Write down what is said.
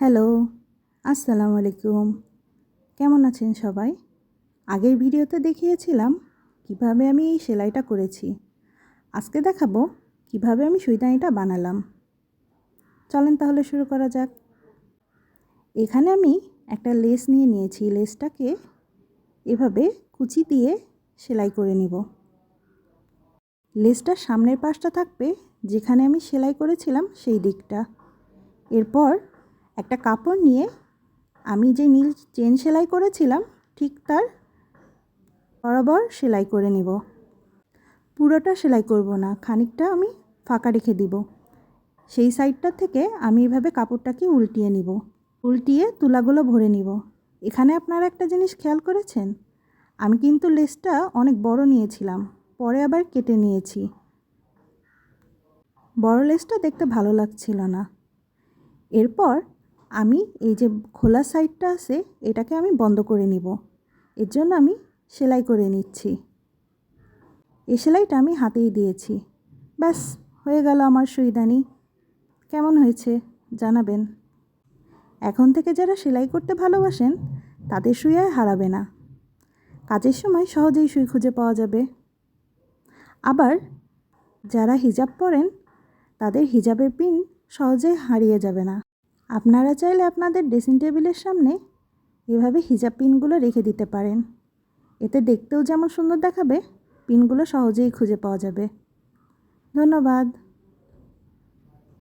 Hello, আসসালামু আলাইকুম। কেমন আছেন সবাই? আগের ভিডিওতে দেখিয়েছিলাম কীভাবে আমি এই সেলাইটা করেছি। আজকে দেখাবো কীভাবে আমি সুইদানিটা বানালাম। চলেন তাহলে শুরু করা যাক। এখানে আমি একটা লেস নিয়ে নিয়েছি। লেসটাকে এভাবে কুচি দিয়ে সেলাই করে নিব। লেসটার সামনের পাশটা থাকবে যেখানে আমি সেলাই করেছিলাম সেই দিকটা। এরপর একটা কাপড় নিয়ে আমি যে নীল চেন সেলাই করেছিলাম, ঠিক তার বরাবর সেলাই করে নিব। পুরোটা সেলাই করব না, খানিকটা আমি ফাঁকা রেখে দিব। সেই সাইডটা থেকে আমি এভাবে কাপড়টাকে উল্টিয়ে নিব। উল্টিয়ে তুলাগুলো ভরে নিব। এখানে আপনারা একটা জিনিস খেয়াল করেছেন? আমি কিন্তু লেসটা অনেক বড় নিয়েছিলাম, পরে আবার কেটে নিয়েছি। বড় লেসটা দেখতে ভালো লাগছিল না। এরপর আমি এই যে খোলা সাইডটা আছে, এটাকে আমি বন্ধ করে নিব। এর জন্য আমি সেলাই করে নিচ্ছি। এই সেলাইটা আমি হাতেই দিয়েছি। ব্যাস, হয়ে গেল আমার সুইদানি। কেমন হয়েছে জানাবেন। এখন থেকে যারা সেলাই করতে ভালোবাসেন, তাদের সুই আর হারাবে না। কাজের সময় সহজেই সুই খুঁজে পাওয়া যাবে। আবার যারা হিজাব পরেন, তাদের হিজাবের পিন সহজেই হারিয়ে যাবে না। আপনারা চাইলে আপনাদের ড্রেসিং টেবিলের সামনে এভাবে হিজাব পিনগুলো রেখে দিতে পারেন। এতে দেখতেও যেমন সুন্দর দেখাবে, পিনগুলো সহজেই খুঁজে পাওয়া যাবে। ধন্যবাদ।